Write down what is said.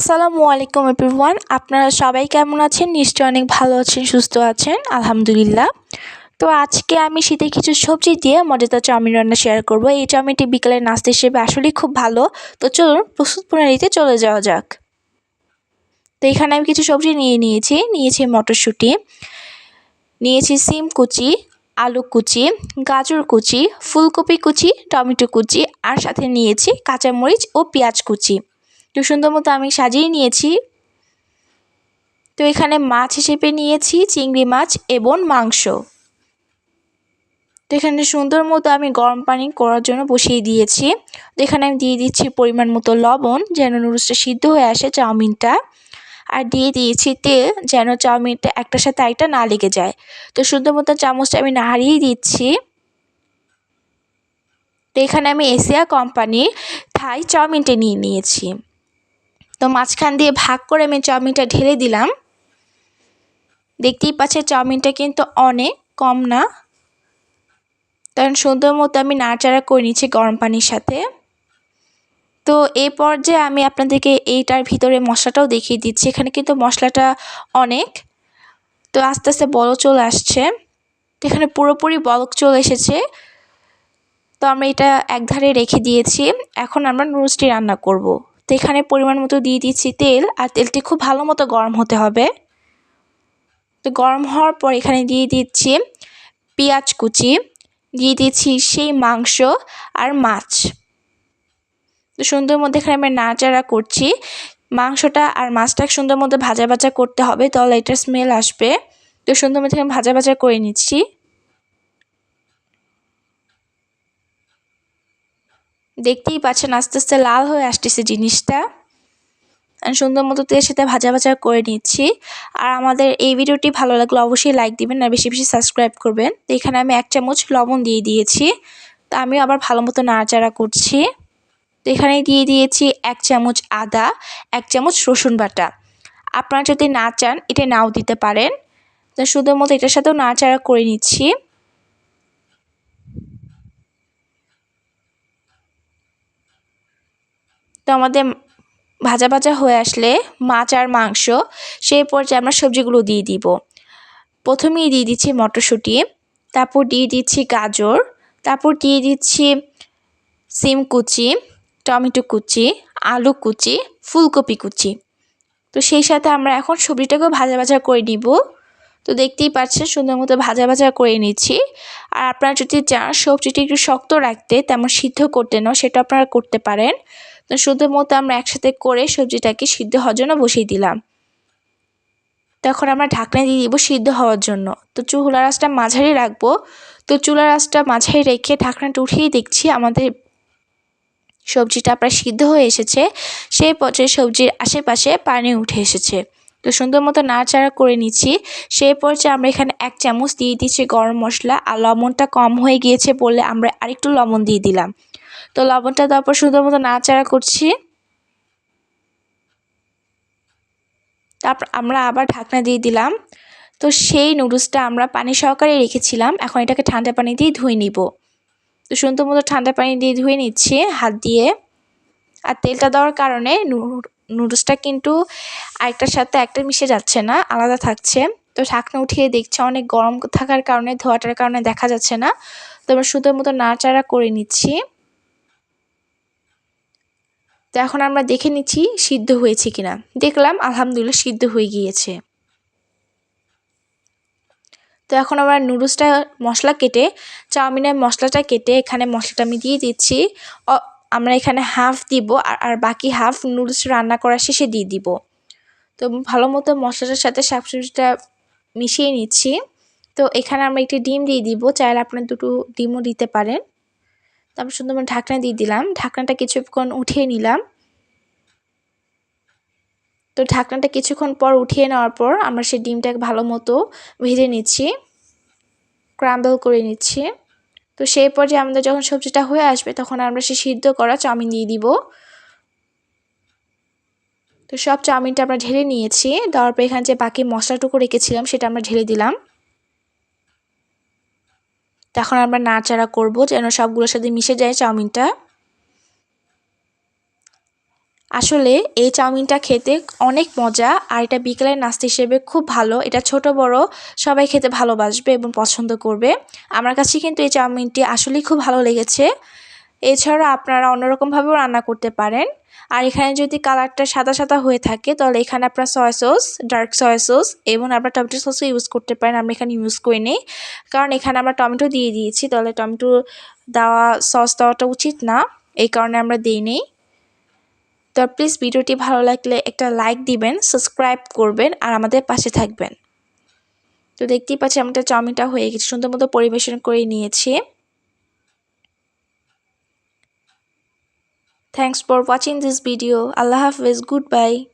আসসালামু আলাইকুম এভরিওয়ান। আপনারা সবাই কেমন আছেন? নিশ্চয়ই অনেক ভালো আছেন, সুস্থ আছেন। আলহামদুলিল্লাহ। তো আজকে আমি শীতে কিছু সবজি দিয়ে মজাদার চাউমিন রান্না শেয়ার করব। এই চাউমিনটি বিকেলের নাস্তা হিসেবে আসলেই খুব ভালো। তো চলুন প্রস্তুত প্রণালীতে চলে যাওয়া যাক। তো এখানে আমি কিছু সবজি নিয়ে নিয়েছি। নিয়েছি মটরশুঁটি, নিয়েছি সিম কুচি, আলু কুচি, গাজর কুচি, ফুলকপি কুচি, টমেটো কুচি, আর সাথে নিয়েছি কাঁচামরিচ ও পেঁয়াজ কুচি। তো সুন্দর মতো আমি সাজিয়ে নিয়েছি। তো এখানে মাছ হিসেবে নিয়েছি, চিংড়ি মাছ এবং মাংস। তো এখানে সুন্দর মতো আমি গরম পানি করার জন্য বসিয়ে দিয়েছি। তো এখানে আমি দিয়ে দিচ্ছি পরিমাণ মতো লবণ, যেন নুডলসটা সিদ্ধ হয়ে আসে চাউমিনটা। আর দিয়ে দিয়েছি তেল, যেন চাউমিনটা একটার সাথে আরেকটা না লেগে যায়। তো সুন্দর মতো চামচটা আমি নাড়িয়ে দিচ্ছি। তো এখানে আমি এশিয়া কোম্পানির থাই চাউমিনটা নিয়ে নিয়েছি। তো মাঝখান দিয়ে ভাগ করে আমি চাউমিনটা ঢেলে দিলাম। দেখতেই পাচ্ছে চাউমিনটা কিন্তু অনেক কম না। কারণ সুন্দর মতো আমি নাড়াচাড়া করে নিচ্ছি গরম পানির সাথে। তো এই পর্যায়ে আমি আপনাদেরকে এইটার ভিতরে মশলাটাও দেখিয়ে দিচ্ছি। এখানে কিন্তু মশলাটা অনেক। তো আস্তে আস্তে বলক চলে আসছে। তো এখানে পুরোপুরি বলক চলে এসেছে। তো আমরা এটা একধারে রেখে দিয়েছি। এখন আমরা নুডলসটি রান্না করব। তো এখানে পরিমাণ মতো দিয়ে দিচ্ছি তেল, আর তেলটি খুব ভালো মতো গরম হতে হবে। তো গরম হওয়ার পর এখানে দিয়ে দিচ্ছি পেঁয়াজ কুচি, দিয়ে দিচ্ছি সেই মাংস আর মাছ। তো সুন্দর মধ্যে এখানে আমি নাড়াচাড়া করছি। মাংসটা আর মাছটা সুন্দর মধ্যে ভাজা ভাজা করতে হবে, তাহলে এটার স্মেল আসবে। তো সুন্দর মধ্যে আমি ভাজা ভাজা করে নিচ্ছি। দেখতেই পাচ্ছেন, আস্তে আস্তে লাল হয়ে আসতেছে জিনিসটা। আমি সুন্দর মতো তেলের সাথে ভাজা ভাজা করে নিচ্ছি। আর আমাদের এই ভিডিওটি ভালো লাগলে অবশ্যই লাইক দিবেন আর বেশি বেশি সাবস্ক্রাইব করবেন। তো এখানে আমি এক চামচ লবণ দিয়ে দিয়েছি। তো আমি আবার ভালো মতো নাড়াচাড়া করছি। তো এখানে দিয়ে দিয়েছি এক চামচ আদা, এক চামচ রসুন বাটা। আপনারা যদি না চান, এটা নাও দিতে পারেন। তো সুন্দর মতো এটার সাথেও নাড়াচাড়া করে নিচ্ছি। তো আমাদের ভাজা ভাজা হয়ে আসলে মাছ আর মাংস, সেই পর্যায়ে আমরা সবজিগুলো দিয়ে দিব। প্রথমেই দিয়ে দিচ্ছি মটরশুঁটি, তারপর দিয়ে দিচ্ছি গাজর, তারপর দিয়ে দিচ্ছি সিম কুচি, টমেটো কুচি, আলু কুচি, ফুলকপি কুচি। তো সেই সাথে আমরা এখন সবজিটাকেও ভাজা ভাজা করে নিব। তো দেখতেই পাচ্ছেন সুন্দর মতো ভাজা ভাজা করে নিচ্ছি। আর আপনারা যদি চান সবজিটি একটু শক্ত রাখতে, তেমন সিদ্ধ করতে নাও, সেটা আপনারা করতে পারেন। তো মতো আমরা একসাথে করে সবজিটাকে সিদ্ধ হওয়ার জন্য বসিয়ে দিলাম। তখন আমরা ঢাকনা দিয়ে দিব সিদ্ধ হওয়ার জন্য। তো চুলার আঁচটা মাঝারি রাখব। তো চুলা আঁচটা মাঝারি রেখে ঢাকনাটা উঠিয়ে দেখছি আমাদের সবজিটা প্রায় সিদ্ধ হয়ে এসেছে। সেই পর্যায়ে সবজির আশেপাশে পানি উঠে এসেছে। তো সুন্দর মতো নাড়াচাড়া করে নিচ্ছি। সেই পর্যায়ে আমরা এখানে এক চামচ দিয়ে দিচ্ছি গরম মশলা। আর লবণটা কম হয়ে গিয়েছে বলে আমরা আরেকটু লবণ দিয়ে দিলাম। তো লবণটা দেওয়ার পর সুন্দর মতো নাড়াচাড়া করছি। তারপর আমরা আবার ঢাকনা দিয়ে দিলাম। তো সেই নুডলসটা আমরা পানি সহকারে রেখেছিলাম। এখন এটাকে ঠান্ডা পানি দিয়ে ধুয়ে নিব। তো সুন্দর মতো ঠান্ডা পানি দিয়ে ধুয়ে নিচ্ছি হাত দিয়ে। আর তেলটা দেওয়ার কারণে নুডলসটা কিন্তু আরেকটার সাথে একটা মিশে যাচ্ছে না, আলাদা থাকছে। তো ঢাকনা উঠিয়ে দেখছে অনেক গরম থাকার কারণে, ধোয়াটার কারণে দেখা যাচ্ছে না। তো আমরা সুন্দর মতো নাড়াচাড়া করে নিচ্ছি। তো এখন আমরা দেখে নিচ্ছি সিদ্ধ হয়েছে কিনা। দেখলাম আলহামদুলিল্লাহ সিদ্ধ হয়ে গিয়েছে। তো এখন আমরা নুডলসটা, মশলা কেটে, চাউমিনের মশলাটা কেটে এখানে মশলাটা আমি দিয়ে দিচ্ছি। আমরা এখানে হাফ দিব আর আর বাকি হাফ নুডলস রান্না করার শেষে দিয়ে দিব। তো ভালো মতো মশলাটার সাথে শাকসবজিটা মিশিয়ে নিচ্ছি। তো এখানে আমরা একটি ডিম দিয়ে দিব, চাইলে আপনার দুটো ডিমও দিতে পারেন। তারপর সুন্দরবন ঢাকনা দিয়ে দিলাম। ঢাকনাটা কিছুক্ষণ উঠিয়ে নিলাম। তো ঢাকনাটা কিছুক্ষণ পর উঠিয়ে নেওয়ার পর আমরা সেই ডিমটাকে ভালো মতো ভেজে নিচ্ছি ক্রাম্বল করে নিচ্ছি। তো সেই পর্যায়ে আমাদের যখন সবজিটা হয়ে আসবে তখন আমরা সে সিদ্ধ করা চাউমিন দিয়ে দিব। তো সব চাউমিনটা আমরা ঢেলে নিয়েছি। দেওয়ার পর এখানে যে বাকি মশলাটুকু রেখেছিলাম সেটা আমরা ঢেলে দিলাম। তখন আমরা নাড়াচাড়া করব যেন সবগুলোর সাথে মিশে যায় চাউমিনটা। আসলে এই চাউমিনটা খেতে অনেক মজা, আর এটা বিকেলের নাস্তা হিসেবে খুব ভালো। এটা ছোট, বড়, সবাই খেতে ভালোবাসবে এবং পছন্দ করবে। আমার কাছে কিন্তু এই চাউমিনটি আসলেই খুব ভালো লেগেছে। এছাড়া আপনারা অন্যরকমভাবেও রান্না করতে পারেন। আর এখানে যদি কালারটা সাদা সাদা হয়ে থাকে, তাহলে এখানে আপনার soy sauce dark soy sauce এবং আপনার টমেটো সসও ইউজ করতে পারেন। আমি এখানে ইউজ করি নিই। কারণ এখানে আমরা টমেটো দিয়ে দিয়েছি, তাহলে টমেটো দেওয়া সস দেওয়াটা উচিত না। এই কারণে আমরা দিই নিই। তো প্লিজ ভিডিওটি ভালো লাগলে একটা লাইক দিবেন সাবস্ক্রাইব করবেন আর আমাদের পাশে থাকবেন। তো দেখতেই পাচ্ছি আমাদের চাউমিনটা হয়ে গেছে। সুন্দর মতো পরিবেশন করে নিয়েছি। Thanks for watching this video. Allah Hafiz. Goodbye.